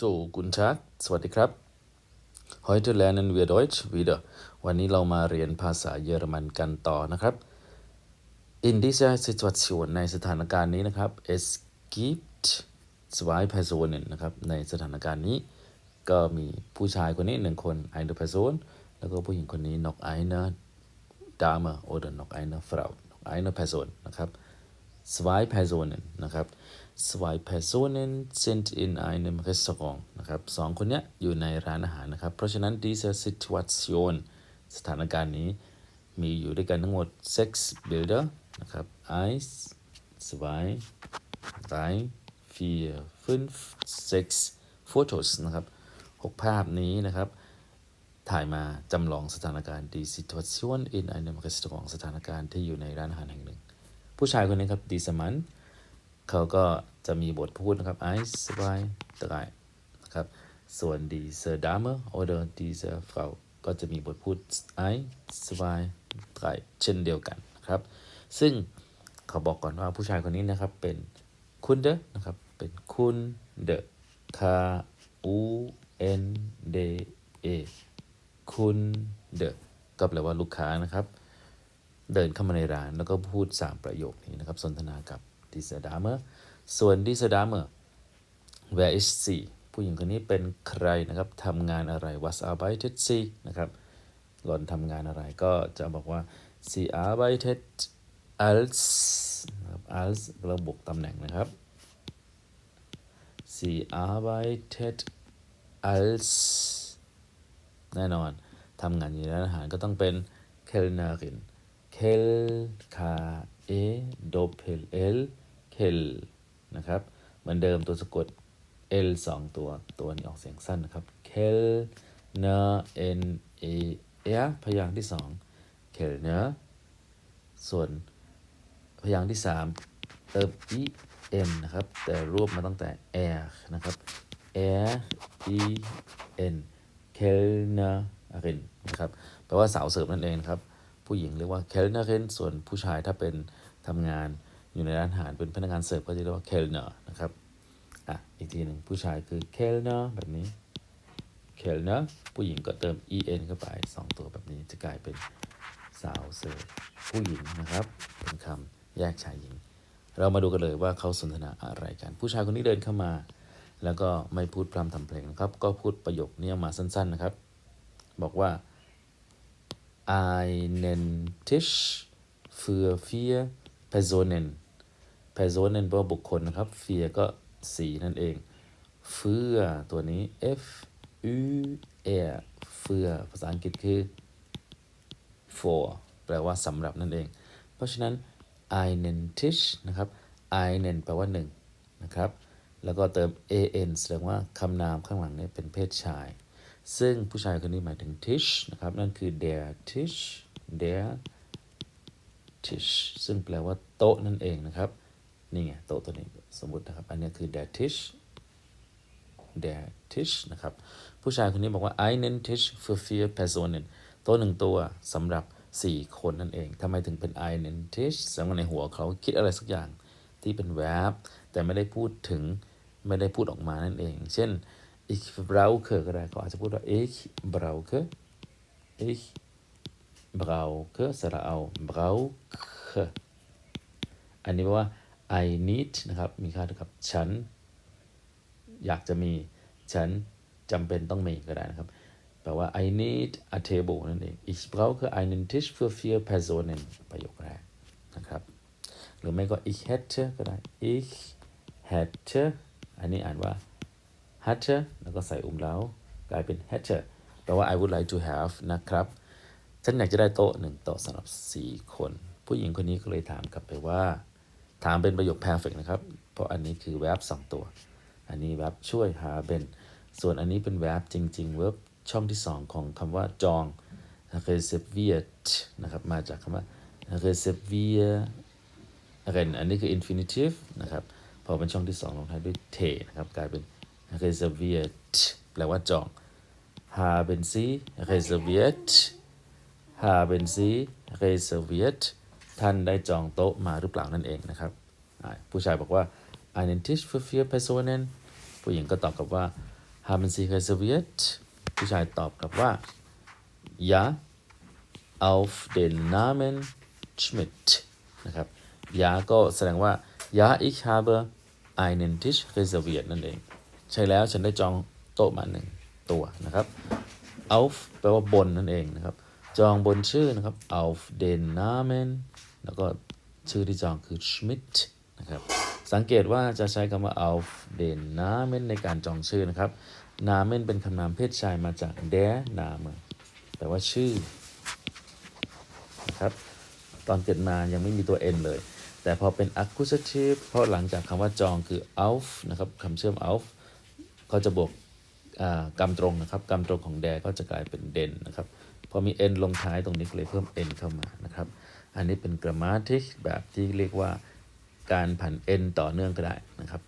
So, guten Tag สวัสดีครับ Heute lernen wir Deutsch wieder วันนี้เรามาเรียนภาษาเยอรมันกันต่อนะครับ In dieser Situation ในสถานการณ์นี้นะครับ es gibt zwei Personen นะครับ ในสถานการณ์นี้ ก็มีผู้ชายคนนี้หนึ่งคน eine Person แล้วก็ผู้หญิงคนนี้ noch eine Dame oder noch eine Frau noch eine Person นะครับ zwei Personen นะครับ zwei Personen sind in einem Restaurant นะครับสองคนเนี้ยอยู่ในร้านอาหารนะครับ เพราะฉะนั้น diese Situation สถานการณ์นี้มีอยู่ด้วยกันทั้งหมด six Bilder นะครับ eins zwei drei vier fünf sechs Fotos นะครับหกภาพนี้นะครับ ถ่ายมาจำลองสถานการณ์ die Situation in einem Restaurant สถานการณ์ที่อยู่ในร้านอาหารแห่งหนึ่ง ผู้ชายคนนี้ครับ dieser Mann เขาก็จะมีบทพูดนะครับ eins zwei drei นะครับ ส่วน diese Dame oder diese Frau ก็จะมีบทพูด eins zwei drei เช่นเดียวกันนะครับ ซึ่งเขาบอกก่อนว่าผู้ชายคนนี้นะครับเป็นคุณเดนะครับ เป็นคุณเด K U N D E คุณเดก็แปลว่าลูกค้านะครับ เดินเข้ามาในร้านแล้วก็พูด 3 ประโยคนี้นะครับ สนทนากับ diese Dame ส่วน diese Dame wer ist sie ผู้หญิงคนนี้เป็นใครนะครับทำงานอะไร was arbeitet sie นะครับหล่อนทำงานอะไรก็จะบอกว่า sie arbeitet als นะครับ als เราบวกตำแหน่งนะครับ sie arbeitet als แน่นอนทำงานอยู่ในร้านอาหารก็ต้องเป็น Kellnerin Kel K E Doppel L Kel นะครับ เหมือนเดิมตัวสะกด L สองตัว ตัวนี้ออกเสียงสั้นนะครับ Kel N N E R พยางค์ที่สอง Kellner ส่วนพยางค์ที่สามเติม e m นะครับ แต่รวบมาตั้งแต่ r นะครับ r e n Kellnerin นนะครับแปลว่าสาวเสิร์ฟนั่นเองครับ ผู้หญิงเรียกว่า Kellnerin ส่วนผู้ชายถ้าเป็นทำงาน อยู่ในร้านอาหารเป็นพนักงานเสิร์ฟก็จะเรียกว่า Kellner นะครับอะอีกทีหนึ่งผู้ชายคือ Kellner แบบนี้ Kellner ผู้หญิงก็เติม en เข้าไปสองตัวแบบนี้จะกลายเป็นสาวเสิร์ฟผู้หญิงนะครับเป็นคำแยกชายหญิง เรามาดูกันเลยว่าเขาสนทนาอะไรกัน ผู้ชายคนนี้เดินเข้ามา แล้วก็ไม่พูดพร่ำทำเพลงนะครับ ก็พูดประโยคนี้ออกมาสั้นๆนะครับ บอกว่า einen Tisch für vier Personen Personen แปลว่าบุคคลนะครับ vier ก็สี่นั่นเอง für ตัวนี้ f u r für ภาษาอังกฤษคือ for แปลว่าสำหรับนั่นเอง เพราะฉะนั้น i n e n t i s h นะครับ i n e n แปลว่าหนึ่งนะครับ แล้วก็เติม an แสดงว่าคำนามข้างหลังนี่ยเป็นเพศชาย ซึ่งผู้ชายคนนี้หมายถึง tish นะครับ นั่นคือ der Tisch der tish ซึ่งแปลว่าโต๊ะนั่นเองนะครับ นี่ไงโต๊ะตัวนี้สมมตินะครับ อันนี้คือ der Tisch der Tisch นะครับ ผู้ชายคนนี้บอกว่า einen Tisch für vier Personen โต๊ะหนึ่งตัวสำหรับ 4 คนนั่นเองทำไมถึงเป็น einen Tisch แสดงว่าในหัวเขาคิดอะไรสักอย่างที่เป็น verb แต่ไม่ได้พูดถึงไม่ได้พูดออกมานั่นเอง เช่น ich brauche ก็ได้เขาอาจจะพูดว่า ich brauche ich brauche สระเอา brauche อันนี้แปลว่า I need นะครับ มีค่าเท่ากับฉัน อยากจะมี ฉันจำเป็นต้องมีก็ได้นะครับ แปลว่า I need a table นั่นเอง ich brauche einen Tisch für vier Personen ประโยคแรกนะครับ หรือไม่ก็ ich hätte ก็ได้ ich hätte อันนี้อ่านว่า hatte แล้วก็ใส่อุ้มแล้วกลายเป็น hätte แปลว่า I would like to have นะครับ ฉันอยากจะได้โต๊ะหนึ่งโต๊ะสำหรับ 4 คน ผู้หญิงคนนี้ก็เลยถามกลับไปว่า ถามเป็นประโยค perfect นะครับ เพราะอันนี้คือ verb สองตัว อันนี้ verb ช่วยหาเป็น ส่วนอันนี้เป็น verb จริงๆ verb ช่องที่ 2 ของคำว่าจอง reserviert นะครับ มาจากคำว่า reservieren อันนี้คือ infinitive นะครับ พอเป็นช่องที่ 2 ลงท้ายด้วย t นะครับ กลายเป็น reserviert แปลว่าจอง haben Sie reserviert haben Sie reserviert ท่านได้จองโต๊ะมาหรือเปล่านั่นเองนะครับ ผู้ชายบอกว่า einen Tisch für vier Personen ผู้หญิงก็ตอบกลับว่า haben Sie reserviert ผู้ชายตอบกลับว่า ja auf den Namen Schmidt นะครับ ja ก็แสดงว่า ja ich habe einen Tisch reserviert นั่นเอง ใช่แล้วฉันได้จองโต๊ะมาหนึ่งตัวนะครับ auf แปลว่าบนนั่นเองนะครับ จองบนชื่อนะครับ auf den Namen แล้วก็ชื่อที่จองคือ Schmidt นะครับ สังเกตว่าจะใช้คำว่า auf den Namen ในการจองชื่อนะครับ Namen เป็นคำนามเพศชายมาจาก der Name แปลว่าชื่อนะครับตอนเกิดมายังไม่มีตัว n เลย แต่พอเป็น accusative เพราะหลังจากคำว่าจองคือ auf นะครับคำเชื่อม auf ก็จะบวกกรรมตรงนะครับกรรมตรงของ der ก็จะกลายเป็น den นะครับ พอมี n ลงท้ายตรงนี้ก็เลยเพิ่ม n เข้ามานะครับ อันนี้เป็น grammatic แบบที่เรียกว่าการผัน n ต่อเนื่องก็ได้นะครับ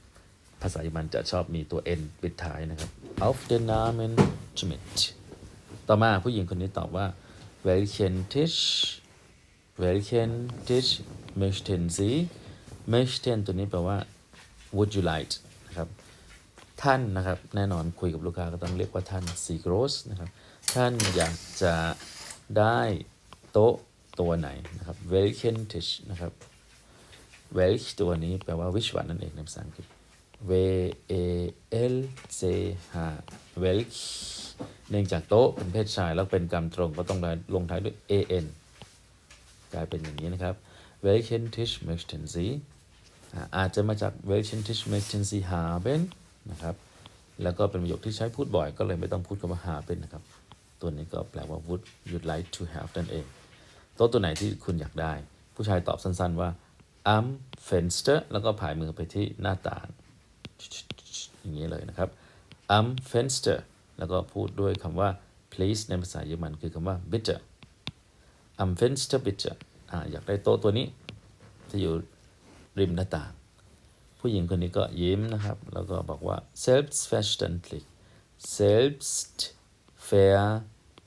ภาษาเยอรมันจะชอบมีตัว n ปิดท้ายนะครับ auf den Namen Schmidt ต่อมาผู้หญิงคนนี้ตอบว่า welchen Tisch welchen Tisch möchten Sie möchten ตัวนี้แปลว่า would you like นะครับ ท่านนะครับ แน่นอนคุยกับลูกค้าก็ต้องเรียกว่าท่านสีโกรสนะครับ ท่านอยากจะได้โต๊ะตัวไหนนะครับ welchen Tisch นะครับ welch ตัวนี้แปลว่า which one นั่นเองในภาษาอังกฤษ w a l c h welch เนื่องจากโต๊ะเป็นเพศชายแล้วเป็นกรรมตรงก็ต้องลงท้ายด้วย a n กลายเป็นอย่างนี้นะครับ welchen Tisch möchten Sie อ่าอาจจะมาจาก welchen Tisch möchten Sie haben นะครับ แล้วก็เป็นประโยคที่ใช้พูดบ่อยก็เลยไม่ต้องพูดคำว่า haben นะครับ ตัวนี้ก็แปลว่า would you like to have นั่นเอง โต๊ะตัวไหนที่คุณอยากได้ ผู้ชายตอบสั้นๆว่า am Fenster แล้วก็ผายมือไปที่หน้าต่าง อย่างนี้เลยนะครับ am Fenster แล้วก็พูดด้วยคำว่า please ในภาษาเยอรมันคือคำว่า bitte am Fenster bitte อ่าอยากได้โต๊ะตัวนี้ที่อยู่ริมหน้าต่าง ผู้หญิงคนนี้ก็ยิ้มนะครับ แล้วก็บอกว่า selbstverständlich selbst ver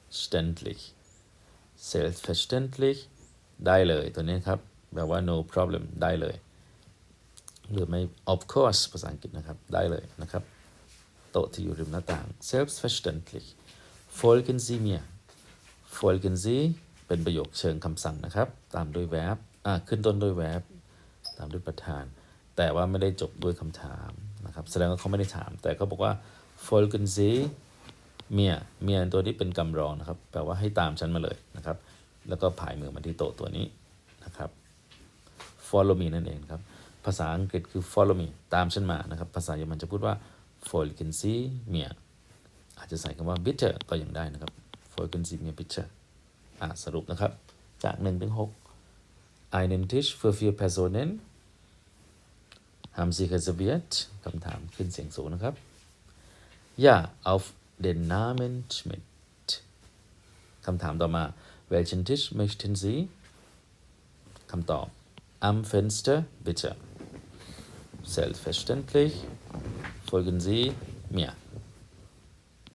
selbstverständlich selbstverständlich ได้เลยตัวนี้ครับแบบว่า no problem ได้เลย หรือไม่ of course ภาษาอังกฤษนะครับ ได้เลยนะครับ โต๊ะที่อยู่ริมหน้าต่าง selbstverständlich folgen Sie mir folgen Sie เป็นประโยคเชิงคำสั่งนะครับ ตามด้วย verb อ่าขึ้นต้นด้วย verb ตามด้วยประธาน แต่ว่าไม่ได้จบด้วยคำถามนะครับ แสดงว่าเขาไม่ได้ถาม แต่เขาบอกว่า folgen Sie mir mir ตัวนี้เป็นกำรองนะครับแปลว่าให้ตามฉันมาเลยนะครับ แล้วก็ผายมือมาที่โต๊ะตัวนี้นะครับ follow me นั่นเองครับ ภาษาอังกฤษคือ follow me ตามฉันมานะครับ ภาษาเยอรมันจะพูดว่า folgen Sie mir อาจจะใส่คำว่า bitte ก็ยังได้นะครับ folgen Sie mir bitte อะสรุปนะครับ จาก1ถึง6 einen Tisch für vier Personen haben Sie reserviert คำถามขึ้นเสียงสูงนะครับ ja auf den Namen Schmidt คำถามต่อมา welchen Tisch möchten Sie คำตอบ am Fenster bitte selbstverständlich folgen Sie mir